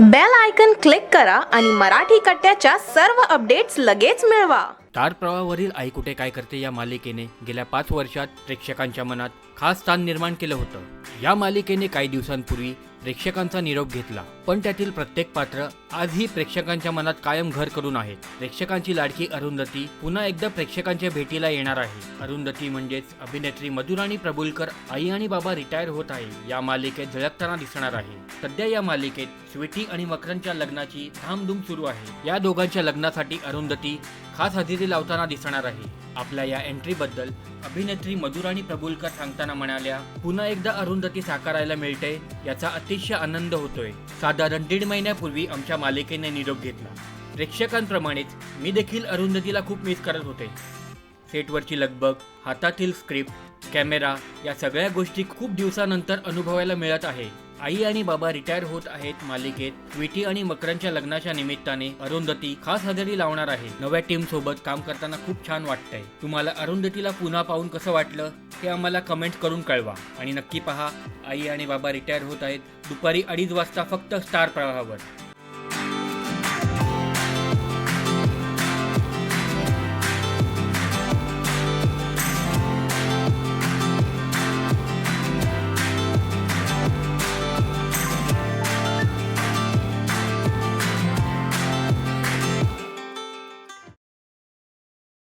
Bell icon click करा आणि मराठी कट्ट्याच्या सर्व अपडेट्स लगेच मिळवा. तार प्रवाहावरील आई कुठे काय करते या मालिकेने गेल्या पाच वर्षात प्रेक्षकांच्या मनात खास स्थान निर्माण केलं होतं. या मालिकेने काही दिवसांपूर्वी प्रेक्षकांचा निरोप घेतला. पण त्यातील प्रत्येक पात्र आजही प्रेक्षकांच्या मनात कायम घर करून आहेत. प्रेक्षकांची लाडकी अरुंधती पुन्हा एकदा प्रेक्षकांच्या भेटीला येणार आहे. अरुंधती म्हणजेच अभिनेत्री मधुराणी प्रभुलकर आई आणि बाबा रिटायर होत आहे. या मालिकेत झळकताना दिसणार आहे. सध्या या मालिकेत स्वीटी आणि मकरनच्या लग्नाची धामधूम सुरू आहे. या दोघांच्या लग्नासाठी अरुंधती खास हजेरी लावताना दिसणार आहे. आपल्या या एंट्रीबद्दल अभिनेत्री मधुराणी प्रभुलकर सांगताना म्हणाल्या पुन्हा एकदा अरुंधती साकारायला मिळते. याचा अतिशय आनंद होतोय. साधारण दीड महिन्यापूर्वी आमच्या मालिकेने निरोप घेतला. प्रेक्षकांप्रमाणेच मी देखील अरुंधतीला खूप मिस करत होते. सेटवरची लगबग हातातील स्क्रिप्ट कॅमेरा या सगळ्या गोष्टी खूप दिवसानंतर अनुभवायला मिळत आहे. आई आणि बाबा रिटायर होत आहेत मालिकेत. विटी आणि मकरांच्या लग्नाच्या निमित्ताने अरुंधती खास हजेरी लावणार आहे. नव्या टीम सोबत काम करताना खूप छान वाटतंय. तुम्हाला अरुंधतीला पुन्हा पाहून कसं वाटलं हे आम्हाला कमेंट करून कळवा. आणि नक्की पहा आई आणि बाबा रिटायर होत आहेत. दुपारी अडीच वाजता फक्त स्टार प्रवाहावर.